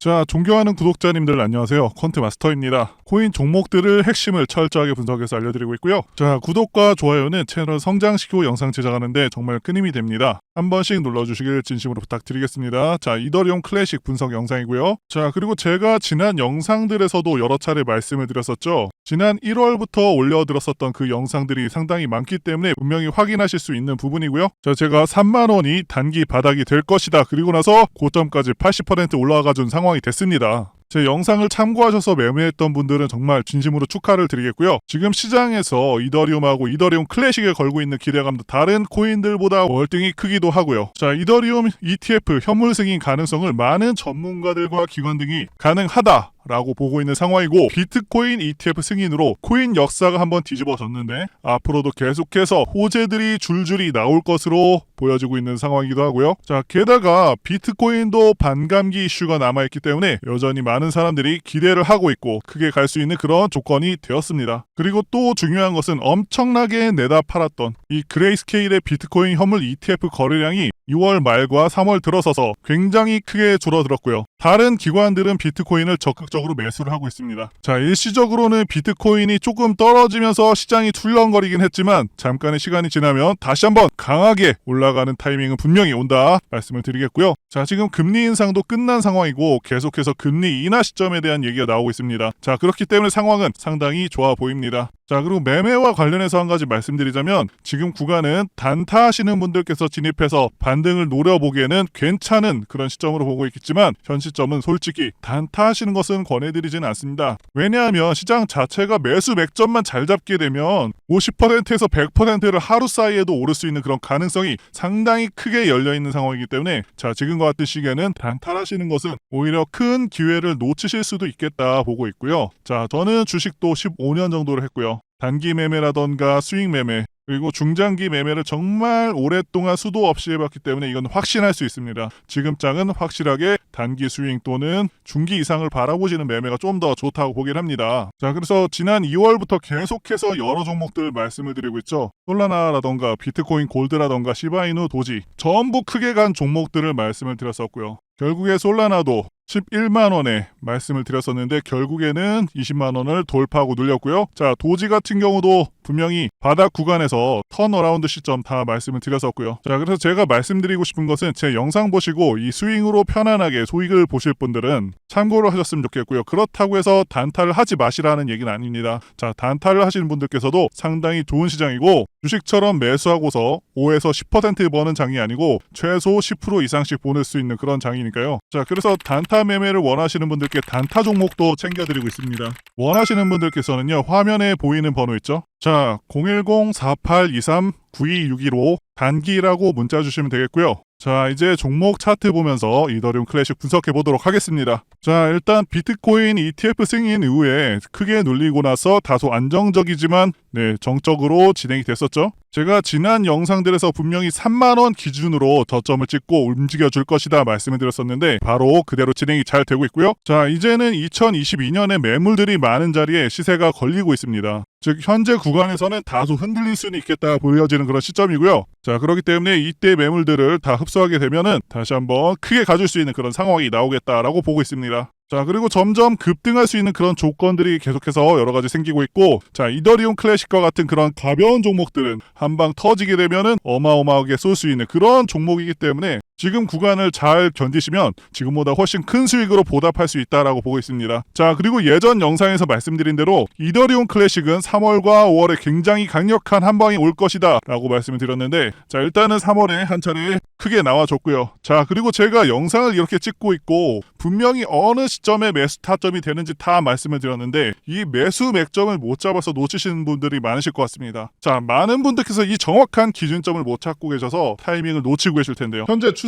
자, 존경하는 구독자님들 안녕하세요. 퀀트 마스터입니다. 코인 종목들을 핵심을 철저하게 분석해서 알려드리고 있고요. 자, 구독과 좋아요는 채널 성장시키고 영상 제작하는데 정말 큰 힘이 됩니다. 한 번씩 눌러주시길 진심으로 부탁드리겠습니다. 자, 이더리움 클래식 분석 영상이고요. 자, 그리고 제가 지난 영상들에서도 여러 차례 말씀을 드렸었죠. 지난 1월부터 올려드렸었던 그 영상들이 상당히 많기 때문에 분명히 확인하실 수 있는 부분이고요. 자, 제가 3만 원이 단기 바닥이 될 것이다. 그리고 나서 고점까지 80% 올라가 준 상황이 됐습니다. 제 영상을 참고하셔서 매매했던 분들은 정말 진심으로 축하를 드리겠고요. 지금 시장에서 이더리움하고 이더리움 클래식에 걸고 있는 기대감도 다른 코인들보다 월등히 크기도 하고요. 자, 이더리움 ETF 현물 승인 가능성을 많은 전문가들과 기관 등이 가능하다. 라고 보고 있는 상황이고 비트코인 ETF 승인으로 코인 역사가 한번 뒤집어졌는데 앞으로도 계속해서 호재들이 줄줄이 나올 것으로 보여지고 있는 상황이기도 하고요. 자, 게다가 비트코인도 반감기 이슈가 남아있기 때문에 여전히 많은 사람들이 기대를 하고 있고 크게 갈 수 있는 그런 조건이 되었습니다. 그리고 또 중요한 것은 엄청나게 내다 팔았던 이 그레이스케일의 비트코인 현물 ETF 거래량이 6월 말과 3월 들어서서 굉장히 크게 줄어들었고요. 다른 기관들은 비트코인을 적극적으로 매수를 하고 있습니다. 자, 일시적으로는 비트코인이 조금 떨어지면서 시장이 출렁거리긴 했지만 잠깐의 시간이 지나면 다시 한번 강하게 올라가는 타이밍은 분명히 온다 말씀을 드리겠고요. 자, 지금 금리 인상도 끝난 상황이고 계속해서 금리 인하 시점에 대한 얘기가 나오고 있습니다. 자, 그렇기 때문에 상황은 상당히 좋아 보입니다. 자, 그리고 매매와 관련해서 한 가지 말씀드리자면 지금 구간은 단타 하시는 분들께서 진입해서 반등을 노려보기에는 괜찮은 그런 시점으로 보고 있겠지만 현 시점은 솔직히 단타 하시는 것은 권해드리지는 않습니다. 왜냐하면 시장 자체가 매수 맥점만 잘 잡게 되면 50%에서 100%를 하루 사이에도 오를 수 있는 그런 가능성이 상당히 크게 열려 있는 상황이기 때문에 자, 지금과 같은 시기에는 단타하시는 것은 오히려 큰 기회를 놓치실 수도 있겠다 보고 있고요. 자, 저는 주식도 15년 정도를 했고요. 단기 매매라던가 수익 매매 그리고 중장기 매매를 정말 오랫동안 수도 없이 해봤기 때문에 이건 확신할 수 있습니다. 지금 장은 확실하게 단기 스윙 또는 중기 이상을 바라보시는 매매가 좀 더 좋다고 보긴 합니다. 자, 그래서 지난 2월부터 계속해서 여러 종목들 말씀을 드리고 있죠. 솔라나라던가 비트코인 골드라던가 시바이누 도지 전부 크게 간 종목들을 말씀을 드렸었고요. 결국에 솔라나도 11만 원에 말씀을 드렸었는데 결국에는 20만 원을 돌파하고 눌렸고요. 자, 도지 같은 경우도 분명히 바닥 구간에서 턴어라운드 시점 다 말씀을 드렸었고요. 자, 그래서 제가 말씀드리고 싶은 것은 제 영상 보시고 이 스윙으로 편안하게 소익을 보실 분들은 참고를 하셨으면 좋겠고요. 그렇다고 해서 단타를 하지 마시라는 얘기는 아닙니다. 자, 단타를 하시는 분들께서도 상당히 좋은 시장이고 주식처럼 매수하고서 5에서 10% 버는 장이 아니고 최소 10% 이상씩 보낼 수 있는 그런 장이 니까요. 자, 그래서 단타 매매를 원하시는 분들께 단타 종목도 챙겨드리고 있습니다. 원하시는 분들께서는요, 화면에 보이는 번호 있죠? 자, 010-4823-9261로 단기라고 문자 주시면 되겠고요. 자, 이제 종목 차트 보면서 이더리움 클래식 분석해 보도록 하겠습니다. 자, 일단 비트코인 ETF 승인 이후에 크게 눌리고 나서 다소 안정적이지만 네, 정적으로 진행이 됐었죠. 제가 지난 영상들에서 분명히 3만원 기준으로 저점을 찍고 움직여 줄 것이다 말씀을 드렸었는데 바로 그대로 진행이 잘 되고 있고요. 자, 이제는 2022년에 매물들이 많은 자리에 시세가 걸리고 있습니다. 즉 현재 구간에서는 다소 흔들릴 수는 있겠다 보여지는 그런 시점이고요. 자, 그렇기 때문에 이때 매물들을 다 흡수하게 되면은 다시 한번 크게 가질 수 있는 그런 상황이 나오겠다라고 보고 있습니다. 자, 그리고 점점 급등할 수 있는 그런 조건들이 계속해서 여러 가지 생기고 있고, 자, 이더리움 클래식과 같은 그런 가벼운 종목들은 한방 터지게 되면은 어마어마하게 쏠 수 있는 그런 종목이기 때문에 지금 구간을 잘 견디시면 지금보다 훨씬 큰 수익으로 보답할 수 있다라고 보고 있습니다. 자, 그리고 예전 영상에서 말씀드린 대로 이더리움 클래식은 3월과 5월에 굉장히 강력한 한 방이 올 것이다 라고 말씀을 드렸는데 자, 일단은 3월에 한 차례 크게 나와줬고요. 자, 그리고 제가 영상을 이렇게 찍고 있고 분명히 어느 시점에 매수 타점이 되는지 다 말씀을 드렸는데 이 매수 맥점을 못 잡아서 놓치시는 분들이 많으실 것 같습니다. 자, 많은 분들께서 이 정확한 기준점을 못 찾고 계셔서 타이밍을 놓치고 계실 텐데요. 현재 추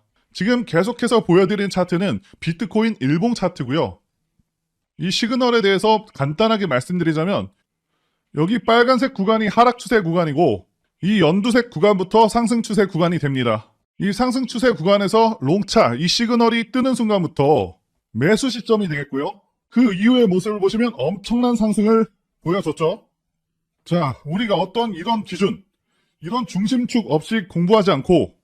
지금 계속해서 보여드린 차트는 비트코인 일봉 차트고요. 이 시그널에 대해서 간단하게 말씀드리자면 여기 빨간색 구간이 하락 추세 구간이고 이 연두색 구간부터 상승 추세 구간이 됩니다. 이 상승 추세 구간에서 롱차 이 시그널이 뜨는 순간부터 매수 시점이 되겠고요. 그 이후의 모습을 보시면 엄청난 상승을 보여줬죠. 자, 우리가 어떤 이런 기준, 이런 중심축 없이 공부하지 않고